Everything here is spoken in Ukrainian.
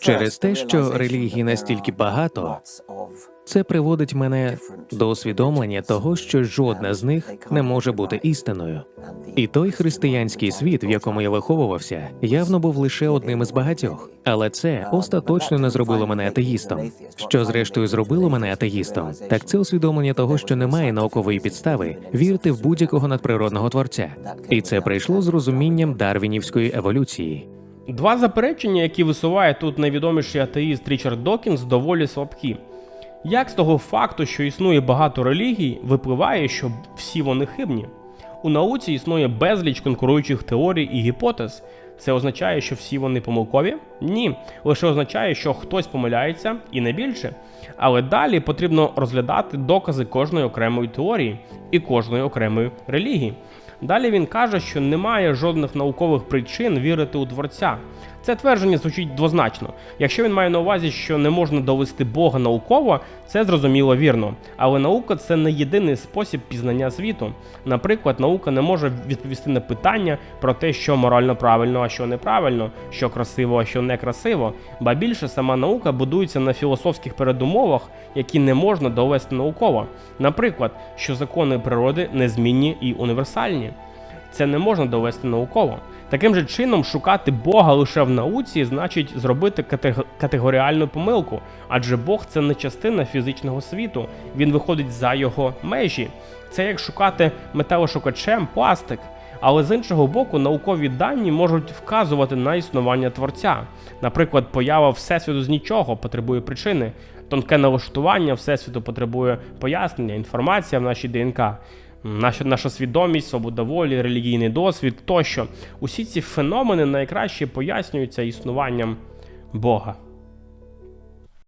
Через те, що релігій настільки багато, це приводить мене до усвідомлення того, що жодна з них не може бути істиною. І той християнський світ, в якому я виховувався, явно був лише одним із багатьох. Але це остаточно не зробило мене атеїстом. Що зрештою зробило мене атеїстом, так це усвідомлення того, що немає наукової підстави вірити в будь-якого надприродного творця. І це прийшло з розумінням дарвінівської еволюції. Два заперечення, які висуває тут найвідоміший атеїст Річард Докінс, доволі слабкі. Як з того факту, що існує багато релігій, випливає, що всі вони хибні? У науці існує безліч конкуруючих теорій і гіпотез. Це означає, що всі вони помилкові? Ні, лише означає, що хтось помиляється і не більше. Але далі потрібно розглядати докази кожної окремої теорії і кожної окремої релігії. Далі він каже, що немає жодних наукових причин вірити у творця. Це твердження звучить двозначно. Якщо він має на увазі, що не можна довести Бога науково, це зрозуміло вірно. Але наука це не єдиний спосіб пізнання світу. Наприклад, наука не може відповісти на питання про те, що морально правильно, а що неправильно, що красиво, а що некрасиво. Ба більше сама наука будується на філософських передумовах, які не можна довести науково. Наприклад, що закони природи незмінні і універсальні. Це не можна довести науково. Таким же чином, шукати Бога лише в науці значить зробити категоріальну помилку, адже Бог це не частина фізичного світу, він виходить за його межі. Це як шукати металошукачем пластик. Але з іншого боку, наукові дані можуть вказувати на існування творця. Наприклад, поява всесвіту з нічого потребує причини, тонке налаштування всесвіту потребує пояснення, інформація в нашій ДНК. Наша, наша свідомість, свобода волі, релігійний досвід тощо. Усі ці феномени найкраще пояснюються існуванням Бога.